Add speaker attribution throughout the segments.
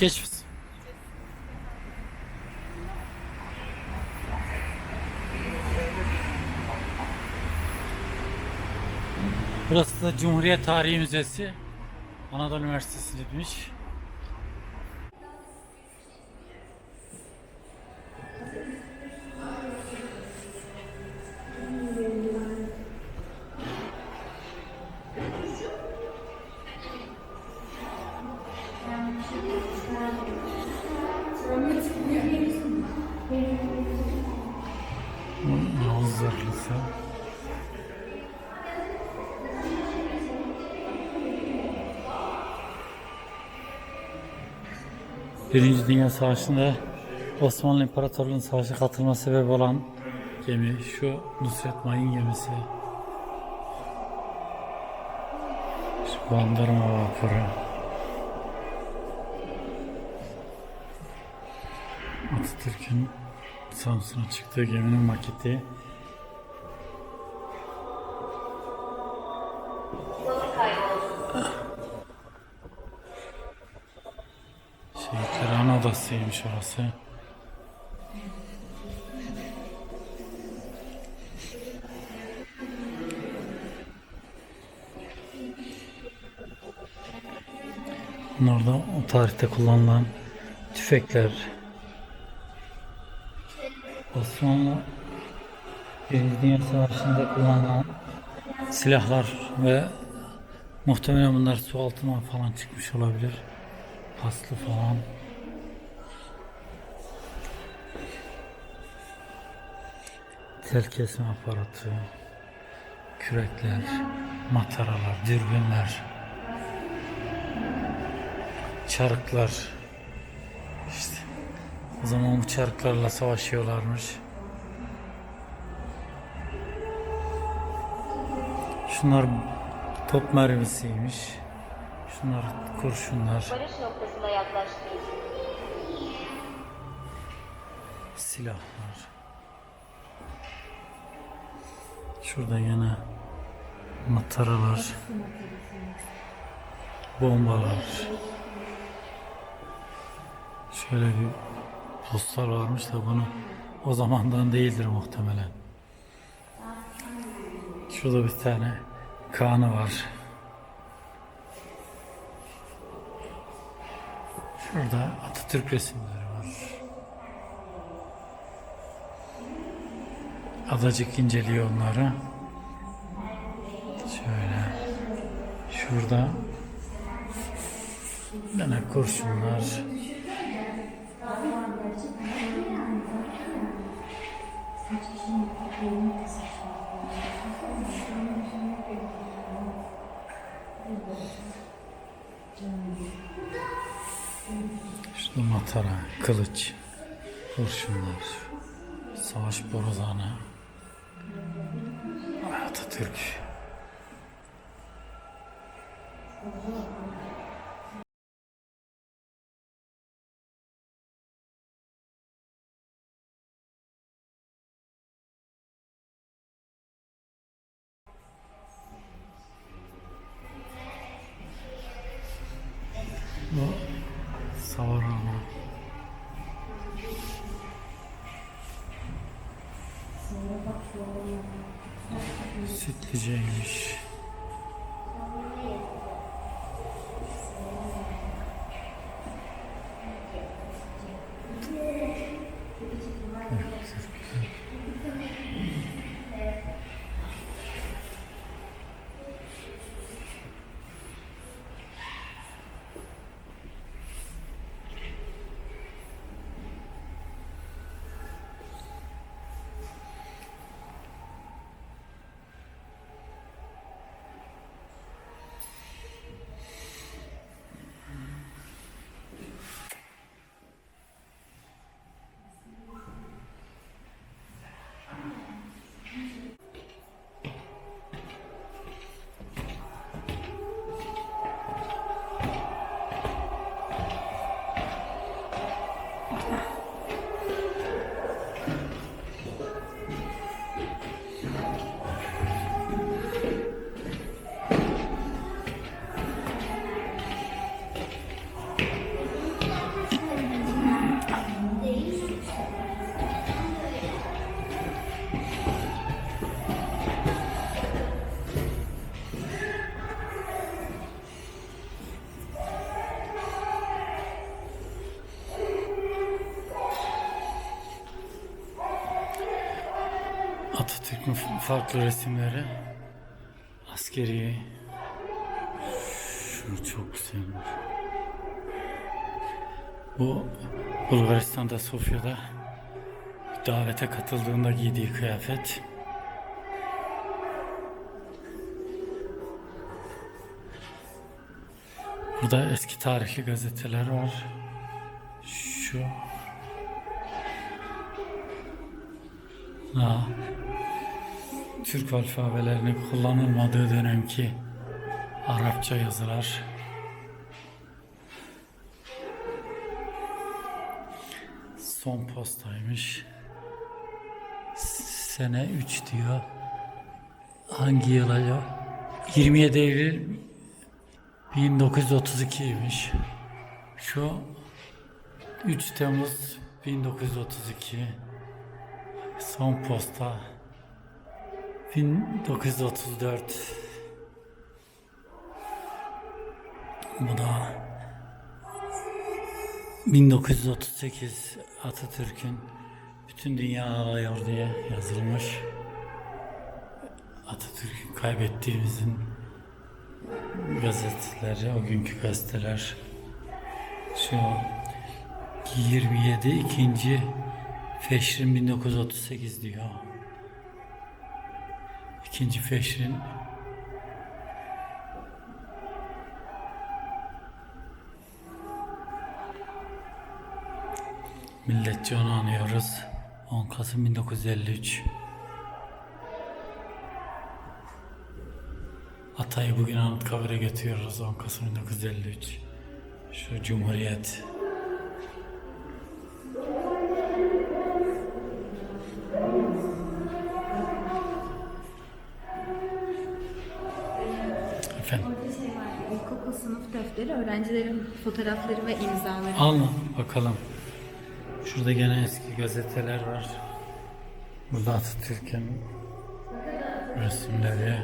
Speaker 1: Geç. Burası da Cumhuriyet Tarihi Müzesi. Anadolu Üniversitesi'ymiş. Yavuz Birinci Dünya Savaşı'nda Osmanlı İmparatorluğu'nun savaşa katılma sebebi olan gemi şu Nusret Mayın gemisi. Şu Bandırma vapuru. Atatürk'ün Samsun'a çıktığı geminin maketi. Odasıymış orası. Bunlar da o tarihte kullanılan tüfekler. Osmanlı Birinci Dünya Savaşı'nda kullanılan silahlar ve muhtemelen bunlar su altına falan çıkmış olabilir. Paslı falan. Tel kesme aparatı, kürekler, mataralar, dürbünler, çarıklar. İşte o zaman bu çarıklarla savaşıyorlarmış. Şunlar top mermisiymiş. Şunlar kurşunlar.
Speaker 2: Barış noktasına yaklaştınız.
Speaker 1: silahlar. Şurada yine mataralar, bombalar. Şöyle bir postlar varmış da bunu o zamandan değildir muhtemelen. Şurada bir tane kanı var. Şurada Atatürk resimleri Adacık inceliyor onları. Şöyle. Şurada yine kurşunlar. Şurada matara, kılıç, kurşunlar, savaş borazanı, Atatürk. Bu savarama. Sütlüceymiş. Atatürk'ün farklı resimleri. Askeri. Şunu çok güzelmiş. Bu Bulgaristan'da Sofya'da davete katıldığında giydiği kıyafet. Burada eski tarihli gazeteler var. Şu Ha. Türk alfabelerinin kullanılmadığı dönemki Arapça yazılar. Son postaymış. Sene 3 diyor. Hangi yıl acaba? 27 Eylül 1932'ymiş. Şu 3 Temmuz 1932. Son posta 1934 Bu da 1938 Atatürk'ün bütün dünya ağlıyor diye yazılmış. Atatürk'ü kaybettiğimizin gazeteleri, o günkü gazeteler. Şu 27 ikinci Feşrin 1938 diyor. İkinci Feşrin Milletçe onu anıyoruz. 10 Kasım 1953. Atay'ı bugün Anıtkabir'e götürüyoruz 10 Kasım 1953. Şu Cumhuriyet. Efendim.
Speaker 3: Orada şey var, ilkokul sınıf defteri, öğrencilerin fotoğrafları ve imzaları.
Speaker 1: Al bakalım. Şurada gene eski gazeteler var. Burada Atatürk'ün resimleri.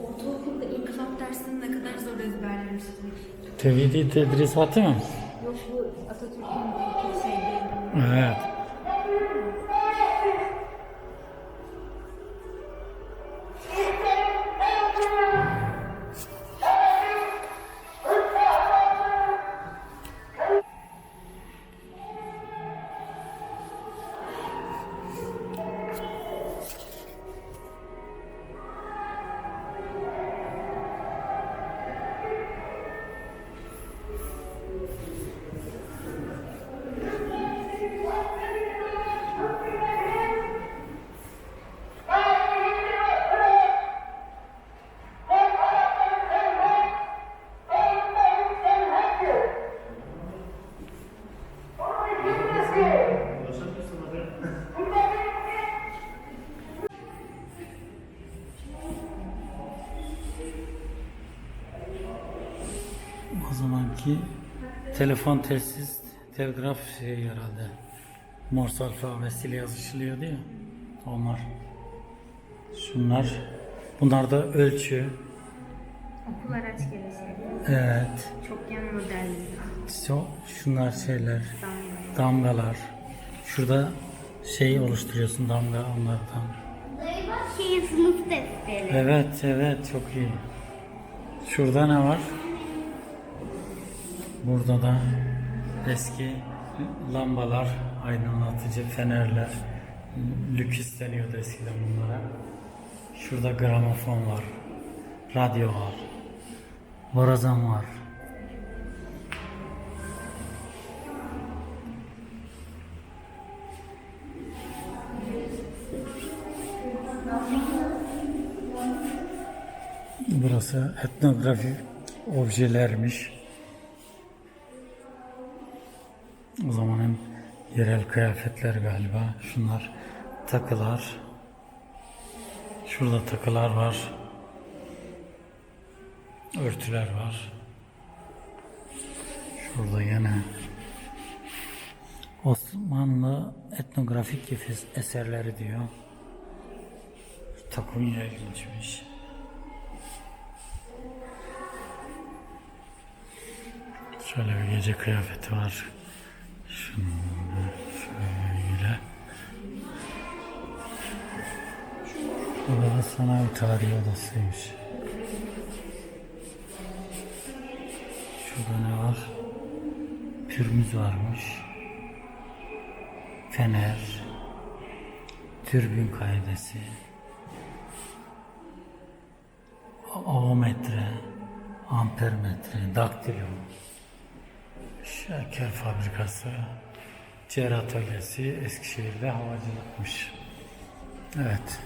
Speaker 3: Ortaokulda inkılap dersini ne kadar zor ezberlemiştim.
Speaker 1: Tevhidi tedrisatı mı?
Speaker 3: Yok bu Atatürk'ün şeydi.
Speaker 1: Evet. O zamanki telefon telsiz telgraf şeyi herhalde. Morse alfabesiyle yazışılıyordu ya. Onlar. Şunlar. Bunlar da ölçü.
Speaker 3: Okul araç gelişi.
Speaker 1: Evet.
Speaker 3: Çokgen modelli.
Speaker 1: So, şunlar şeyler. Damgalar. Şurada şey oluşturuyorsun damga onlardan.
Speaker 2: Şey sınıf defteri.
Speaker 1: Evet evet çok iyi. Şurada ne var? Burada da eski lambalar, aydınlatıcı fenerler. Lüküs deniyordu eskiden bunlara. Şurada gramofon var. Radyo var. Borazan var. Burası etnografik objelermiş. O zamanın yerel kıyafetler galiba. Şunlar takılar. Şurada takılar var. Örtüler var. Şurada yine Osmanlı etnografik eserleri diyor. Yine ilginçmiş. Şöyle bir gece kıyafeti var. Şöyle. Burada da sanayi tarihi odasıymış. Şurada ne var? Pürmüz varmış. Fener. Türbün kaidesi. Ovometre. Ampermetre. Daktilo. Şeker fabrikası. Cer atölyesi Eskişehir'de havacılıkmış. Evet.